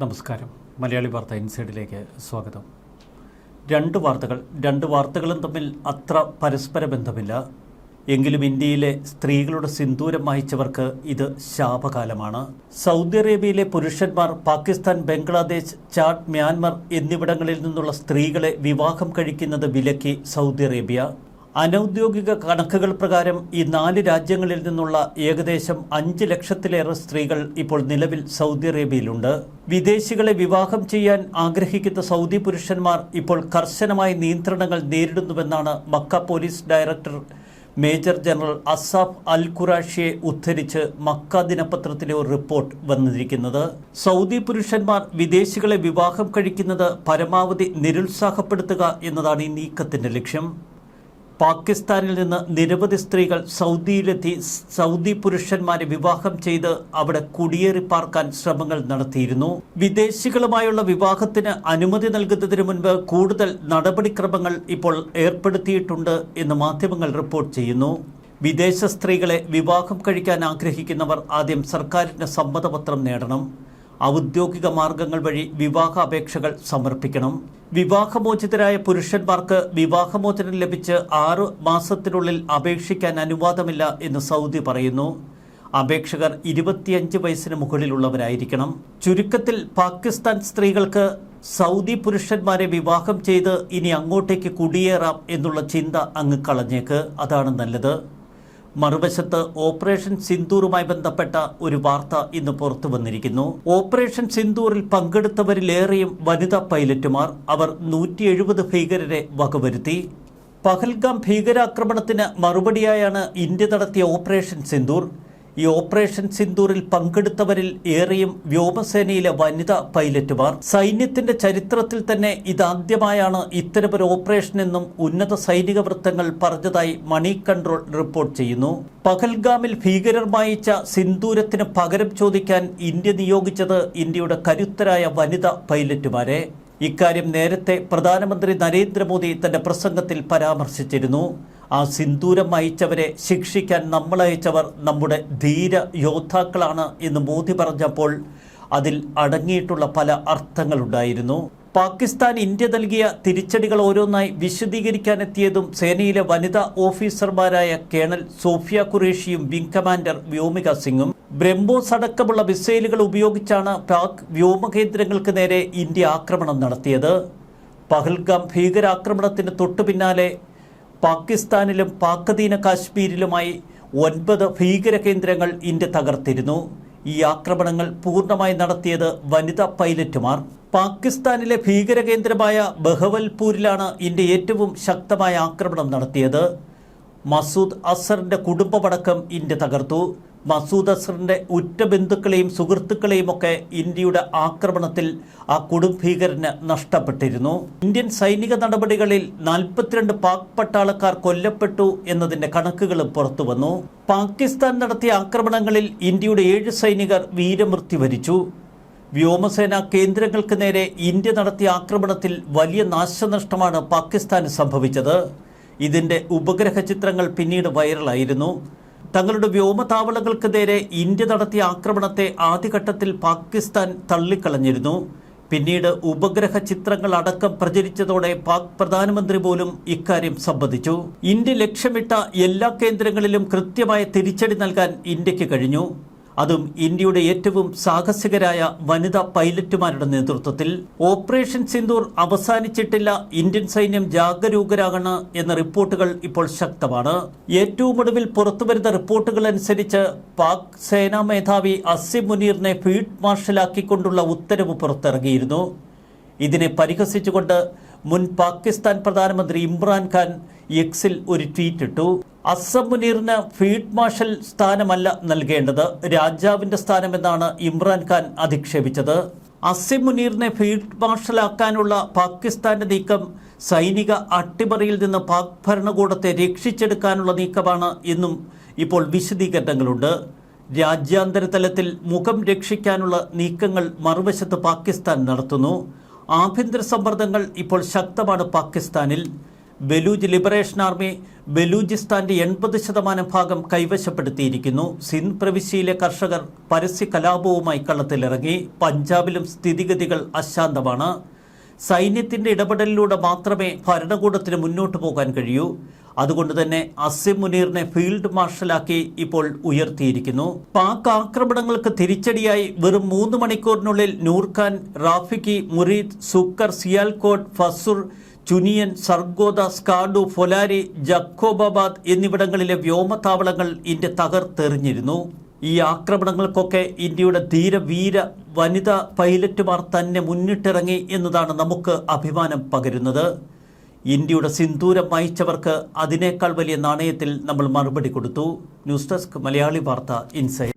നമസ്കാരം. മലയാളി വാർത്ത ഇൻസൈഡിലേക്ക് സ്വാഗതം. രണ്ട് വാർത്തകൾ രണ്ട് വാർത്തകളും തമ്മിൽ അത്ര പരസ്പര ബന്ധമില്ല. എങ്കിലും ഇന്ത്യയിലെ സ്ത്രീകളുടെ സിന്ദൂരം വഹിച്ചവർക്ക് ഇത് ശാപകാലമാണ്. സൗദി അറേബ്യയിലെ പുരുഷന്മാർ പാകിസ്ഥാൻ ബംഗ്ലാദേശ് ചാഡ് മ്യാൻമർ എന്നിവിടങ്ങളിൽ നിന്നുള്ള സ്ത്രീകളെ വിവാഹം കഴിക്കുന്നത് വിലക്കി സൗദി അറേബ്യ. അനൌദ്യോഗിക കണക്കുകൾ പ്രകാരം ഈ നാല് രാജ്യങ്ങളിൽ നിന്നുള്ള ഏകദേശം അഞ്ച് ലക്ഷത്തിലേറെ സ്ത്രീകൾ ഇപ്പോൾ നിലവിൽ സൗദി അറേബ്യയിലുണ്ട്. വിദേശികളെ വിവാഹം ചെയ്യാൻ ആഗ്രഹിക്കുന്ന സൗദി പുരുഷന്മാർ ഇപ്പോൾ കർശനമായ നിയന്ത്രണങ്ങൾ നേരിടുന്നുവെന്നാണ് Mecca police director major general Asaf al ഖുറാഷിയെ ഉദ്ധരിച്ച് മക്ക ദിനപത്രത്തിലെ ഒരു റിപ്പോർട്ട് വന്നിരിക്കുന്നത്. സൗദി പുരുഷന്മാർ വിദേശികളെ വിവാഹം കഴിക്കുന്നത് പരമാവധി നിരുത്സാഹപ്പെടുത്തുക എന്നതാണ് ഈ നീക്കത്തിന്റെ ലക്ഷ്യം. പാകിസ്ഥാനിൽ നിന്ന് നിരവധി സ്ത്രീകൾ സൗദിയിലെത്തി സൗദി പുരുഷന്മാരെ വിവാഹം ചെയ്ത് അവിടെ കുടിയേറി പാർക്കാൻ ശ്രമങ്ങൾ നടത്തിയിരുന്നു. വിദേശികളുമായുള്ള വിവാഹത്തിന് അനുമതി നൽകുന്നതിന് മുൻപ് കൂടുതൽ നടപടിക്രമങ്ങൾ ഇപ്പോൾ ഏർപ്പെടുത്തിയിട്ടുണ്ട് എന്ന് മാധ്യമങ്ങൾ റിപ്പോർട്ട് ചെയ്യുന്നു. വിദേശ സ്ത്രീകളെ വിവാഹം കഴിക്കാൻ ആഗ്രഹിക്കുന്നവർ ആദ്യം സർക്കാരിന്റെ സമ്മതപത്രം നേടണം. ഔദ്യോഗിക മാർഗങ്ങൾ വഴി വിവാഹ അപേക്ഷകൾ സമർപ്പിക്കണം. വിവാഹമോചിതരായ പുരുഷന്മാർക്ക് വിവാഹമോചനം ലഭിച്ച് ആറ് മാസത്തിനുള്ളിൽ അപേക്ഷിക്കാൻ അനുവാദമില്ല എന്ന് സൗദി പറയുന്നു. അപേക്ഷകർ ഇരുപത്തിയഞ്ച് വയസ്സിന് മുകളിലുള്ളവരായിരിക്കണം. ചുരുക്കത്തിൽ പാകിസ്ഥാൻ സ്ത്രീകൾക്ക് സൗദി പുരുഷന്മാരെ വിവാഹം ചെയ്ത് ഇനി അങ്ങോട്ടേക്ക് കുടിയേറാം എന്നുള്ള ചിന്ത അങ്ങ് കളഞ്ഞേക്ക്. അതാണ് നല്ലത്. മറുവശത്ത് ഓപ്പറേഷൻ സിന്ദൂറുമായി ബന്ധപ്പെട്ട ഒരു വാർത്ത ഇന്ന് പുറത്തു വന്നിരിക്കുന്നു. ഓപ്പറേഷൻ സിന്ദൂറിൽ പങ്കെടുത്തവരിലേറെയും വനിതാ പൈലറ്റുമാർ അവർ നൂറ്റി എഴുപത് ഭീകരരെ വകവരുത്തി. പഹൽഗാം ഭീകരാക്രമണത്തിന് മറുപടിയായാണ് ഇന്ത്യ നടത്തിയ ഓപ്പറേഷൻ സിന്ദൂർ. ഈ ഓപ്പറേഷൻ സിന്ദൂറിൽ പങ്കെടുത്തവരിൽ ഏറെയും വ്യോമസേനയിലെ വനിതാ പൈലറ്റുമാർ. സൈന്യത്തിന്റെ ചരിത്രത്തിൽ തന്നെ ഇതാദ്യമായാണ് ഇത്തരമൊരു ഓപ്പറേഷൻ എന്നും ഉന്നത സൈനിക വൃത്തങ്ങൾ പറഞ്ഞതായി മണി കൺട്രോൾ റിപ്പോർട്ട് ചെയ്യുന്നു. പഹൽഗാമിൽ ഭീകരർ മായിച്ച സിന്ദൂരത്തിന് പകരം ചോദിക്കാൻ ഇന്ത്യ നിയോഗിച്ചത് ഇന്ത്യയുടെ കരുത്തരായ വനിതാ പൈലറ്റുമാരെ. ഇക്കാര്യം നേരത്തെ പ്രധാനമന്ത്രി നരേന്ദ്രമോദി തന്റെ പ്രസംഗത്തിൽ പരാമർശിച്ചിരുന്നു. ആ സിന്ദൂരം അയച്ചവരെ ശിക്ഷിക്കാൻ നമ്മളയച്ചവർ നമ്മുടെ ധീര യോദ്ധാക്കളാണ് എന്ന് മോദി പറഞ്ഞപ്പോൾ അതിൽ അടങ്ങിയിട്ടുള്ള പല അർത്ഥങ്ങളുണ്ടായിരുന്നു. പാകിസ്ഥാൻ ഇന്ത്യ നൽകിയ തിരിച്ചടികൾ ഓരോന്നായി വിശദീകരിക്കാനെത്തിയതും സേനയിലെ വനിതാ ഓഫീസർമാരായ കേണൽ സോഫിയ ഖുറേഷിയും വിംഗ് കമാൻഡർ വ്യോമിക സിംഗും. ബ്രഹ്മോസ് അടക്കമുള്ള മിസൈലുകൾ ഉപയോഗിച്ചാണ് പാക് വ്യോമകേന്ദ്രങ്ങൾക്ക് നേരെ ഇന്ത്യ ആക്രമണം നടത്തിയത്. പഹൽഗാം ഭീകരാക്രമണത്തിന് തൊട്ടു പിന്നാലെ പാകിസ്ഥാനിലും പാക്കധീന കാശ്മീരിലുമായി ഒൻപത് ഭീകര കേന്ദ്രങ്ങൾ ഇന്ത്യ തകർത്തിരുന്നു. ഈ ആക്രമണങ്ങൾ പൂർണമായി നടത്തിയത് വനിതാ പൈലറ്റുമാർ. പാകിസ്ഥാനിലെ ഭീകര കേന്ദ്രമായ ബഹവൽപൂരിലാണ് ഇന്ത്യ ഏറ്റവും ശക്തമായ ആക്രമണം നടത്തിയത്. മസൂദ് അസറിന്റെ കുടുംബമടക്കം ഇന്ത്യ തകർത്തു. മസൂദ് അസറിന്റെ ഉറ്റ ബന്ധുക്കളെയും സുഹൃത്തുക്കളെയും ഒക്കെ ഇന്ത്യയുടെ ആക്രമണത്തിൽ ആ കുടുംബീകരന് നഷ്ടപ്പെട്ടിരുന്നു. ഇന്ത്യൻ സൈനിക നടപടികളിൽ നാൽപ്പത്തിരണ്ട് പാക് പട്ടാളക്കാർ കൊല്ലപ്പെട്ടു എന്നതിന്റെ കണക്കുകളും പുറത്തു വന്നു. പാകിസ്ഥാൻ നടത്തിയ ആക്രമണങ്ങളിൽ ഇന്ത്യയുടെ ഏഴ് സൈനികർ വീരമൃത്യു വരിച്ചു. വ്യോമസേന കേന്ദ്രങ്ങൾക്ക് നേരെ ഇന്ത്യ നടത്തിയ ആക്രമണത്തിൽ വലിയ നാശനഷ്ടമാണ് പാകിസ്ഥാന് സംഭവിച്ചത്. ഇതിന്റെ ഉപഗ്രഹ ചിത്രങ്ങൾ പിന്നീട് വൈറലായിരുന്നു. തങ്ങളുടെ വ്യോമതാവളങ്ങൾക്ക് നേരെ ഇന്ത്യ നടത്തിയ ആക്രമണത്തെ ആദ്യഘട്ടത്തിൽ പാകിസ്ഥാൻ തള്ളിക്കളഞ്ഞിരുന്നു. പിന്നീട് ഉപഗ്രഹ ചിത്രങ്ങൾ അടക്കം പ്രചരിച്ചതോടെ പാക് പ്രധാനമന്ത്രി പോലും ഇക്കാര്യം സംബന്ധിച്ചു. ഇന്ത്യ ലക്ഷ്യമിട്ട എല്ലാ കേന്ദ്രങ്ങളിലും കൃത്യമായ തിരിച്ചടി നൽകാൻ ഇന്ത്യയ്ക്ക് കഴിഞ്ഞു. അതും ഇന്ത്യയുടെ ഏറ്റവും സാഹസികരായ വനിതാ പൈലറ്റുമാരുടെ നേതൃത്വത്തിൽ ഓപ്പറേഷൻ സിന്ദൂർ അവസാനിച്ചിട്ടില്ല ഇന്ത്യൻ സൈന്യം ജാഗരൂകരാകണ് എന്ന റിപ്പോർട്ടുകൾ ഇപ്പോൾ ശക്തമാണ്. ഏറ്റവും ഒടുവിൽ പുറത്തുവരുന്ന റിപ്പോർട്ടുകൾ അനുസരിച്ച് പാക് സേനാ മേധാവി അസിം മുനീറിനെ ഫീൽഡ് മാർഷലാക്കിക്കൊണ്ടുള്ള ഉത്തരവ് പുറത്തിറങ്ങിയിരുന്നു. ഇതിനെ പരിഹസിച്ചുകൊണ്ട് മുൻ പാകിസ്ഥാൻ പ്രധാനമന്ത്രി ഇമ്രാൻഖാൻ എക്സിൽ ഒരു ട്വീറ്റ് ഇട്ടു അസം മുനീറിന് ഫീൽഡ് മാർഷൽ സ്ഥാനമല്ല നൽകേണ്ടത്. രാജാവിന്റെ സ്ഥാനമെന്നാണ് ഇമ്രാൻഖാൻ അധിക്ഷേപിച്ചത്. അസിം മുനീറിനെ ഫീൽഡ് മാർഷലാക്കാനുള്ള പാകിസ്ഥാന്റെ നീക്കം സൈനിക അട്ടിമറിയിൽ നിന്ന് പാക് ഭരണകൂടത്തെ രക്ഷിച്ചെടുക്കാനുള്ള നീക്കമാണ് എന്നും ഇപ്പോൾ വിശദീകരണങ്ങളുണ്ട്. രാജ്യാന്തര തലത്തിൽ മുഖം രക്ഷിക്കാനുള്ള നീക്കങ്ങൾ മറുവശത്ത് പാകിസ്ഥാൻ നടത്തുന്നു. ആഭ്യന്തര സമ്മർദ്ദങ്ങൾ ഇപ്പോൾ ശക്തമാണ് പാകിസ്ഥാനിൽ. ബലൂജ് ലിബറേഷൻ ആർമി ബലൂചിസ്ഥാന്റെ എൺപത് ശതമാനം ഭാഗം കൈവശപ്പെടുത്തിയിരിക്കുന്നു. സിന്ധ് പ്രവിശ്യയിലെ കർഷകർ പരസ്യ കലാപവുമായി കള്ളത്തിലിറങ്ങി. പഞ്ചാബിലും സ്ഥിതിഗതികൾ അശാന്തമാണ്. സൈന്യത്തിന്റെ ഇടപെടലിലൂടെ മാത്രമേ ഭരണകൂടത്തിന് മുന്നോട്ട് പോകാൻ കഴിയൂ. അതുകൊണ്ട് തന്നെ അസിം മുനീറിനെ ഫീൽഡ് മാർഷലാക്കി ഇപ്പോൾ ഉയർത്തിയിരിക്കുന്നു. പാക് ആക്രമണങ്ങൾക്ക് തിരിച്ചടിയായി വെറും മൂന്ന് മണിക്കൂറിനുള്ളിൽ നൂർഖാൻ റാഫിക്കി മുറീദ് സുക്കർ സിയാൽകോട്ട് ഫസുർ ചുനിയൻ സർഗോദ സ്കാഡു ഫൊലാരി ജക്കോബാബാദ് എന്നിവിടങ്ങളിലെ വ്യോമത്താവളങ്ങൾ ഇന്ത്യ തകർത്തെറിഞ്ഞിരുന്നു. ഈ ആക്രമണങ്ങൾക്കൊക്കെ ഇന്ത്യയുടെ ധീരവീര വനിതാ പൈലറ്റുമാർ തന്നെ മുന്നിട്ടിറങ്ങി എന്നതാണ് നമുക്ക് അഭിമാനം പകരുന്നത്. ഇന്ത്യയുടെ സിന്ദൂരം വായിച്ചവർക്ക് അതിനേക്കാൾ വലിയ നാണയത്തിൽ നമ്മൾ മറുപടി കൊടുത്തു. ന്യൂസ് ഡെസ്ക് മലയാളി വാർത്ത ഇൻസൈറ്റ്